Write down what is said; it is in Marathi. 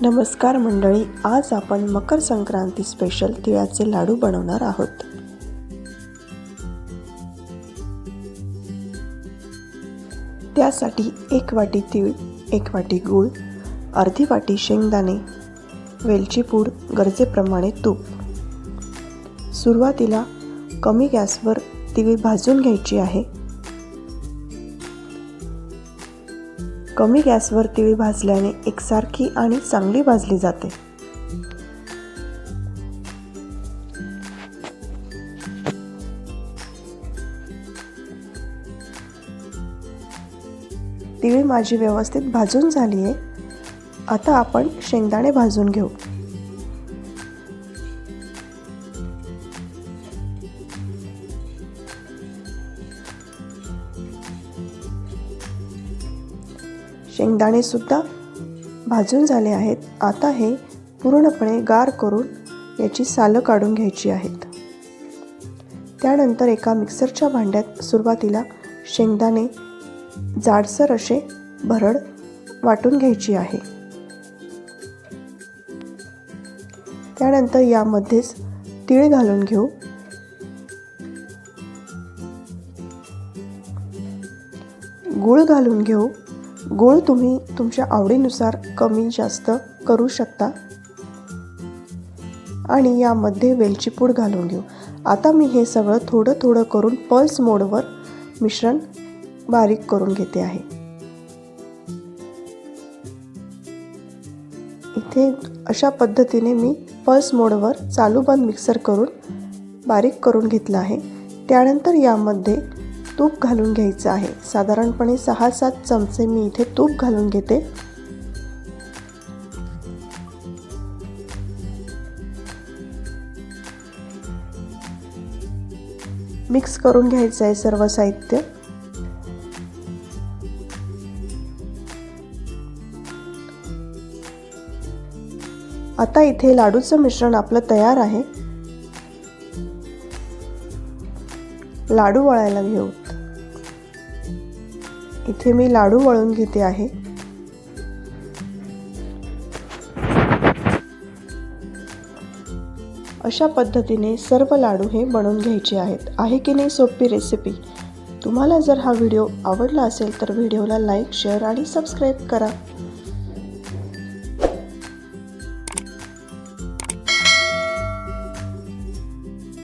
नमस्कार मंडळी आज आपण मकर संक्रांती स्पेशल तिळाचे लाडू बनवणार आहोत. त्यासाठी एक वाटी तीळ एक वाटी गूळ अर्धी वाटी शेंगदाणे वेलची पूड गरजेप्रमाणे तूप. सुरुवातीला कमी गॅसवर तीळ भाजून घ्यायची आहे. कमी गॅसवर तिळी भाजल्याने एकसारखी आणि चांगली भाजली जाते. तिळी माझी व्यवस्थित भाजून झाली आहे आता आपण शेंगदाणे भाजून घेऊ. शेंगदाणे सुद्धा भाजून झाले आहेत. आता हे पूर्णपणे गार करून याची सालं काढून घ्यायची आहेत. त्यानंतर एका मिक्सरच्या भांड्यात सुरुवातीला शेंगदाणे जाडसर असे भरड वाटून घ्यायची आहे. त्यानंतर यामध्येच तीळ घालून घेऊ. गूळ घालून घेऊ. गूळ तुम्ही तुमच्या आवडीनुसार कमी जास्त करू शकता. आणि यामध्ये वेलची पूड घालून घेऊ. आता मी हे सगळं थोडं थोडं करून पल्स मोडवर मिश्रण बारीक करून घेते आहे. इथे अशा पद्धतीने मी पल्स मोडवर चालू बंद मिक्सर करून बारीक करून घेतलं आहे. त्यानंतर यामध्ये तूप घालून घ्यायचं आहे. साधारणपणे सहा सात चमचे मी इथे तूप घालून घेते. मिक्स करून घ्यायचं आहे सर्व साहित्य. आता इथे लाडूचं मिश्रण आपलं तयार आहे. लाडू वळायला घेऊ. इथे मी लाडू वळून घेते आहे. अशा पद्धतीने सर्व लाडू हे बनवून घ्यायचे आहेत. आहे की नाही सोपी रेसिपी तुम्हाला जर हा व्हिडिओ आवडला असेल तर व्हिडिओला लाईक शेअर आणि सबस्क्राईब करा.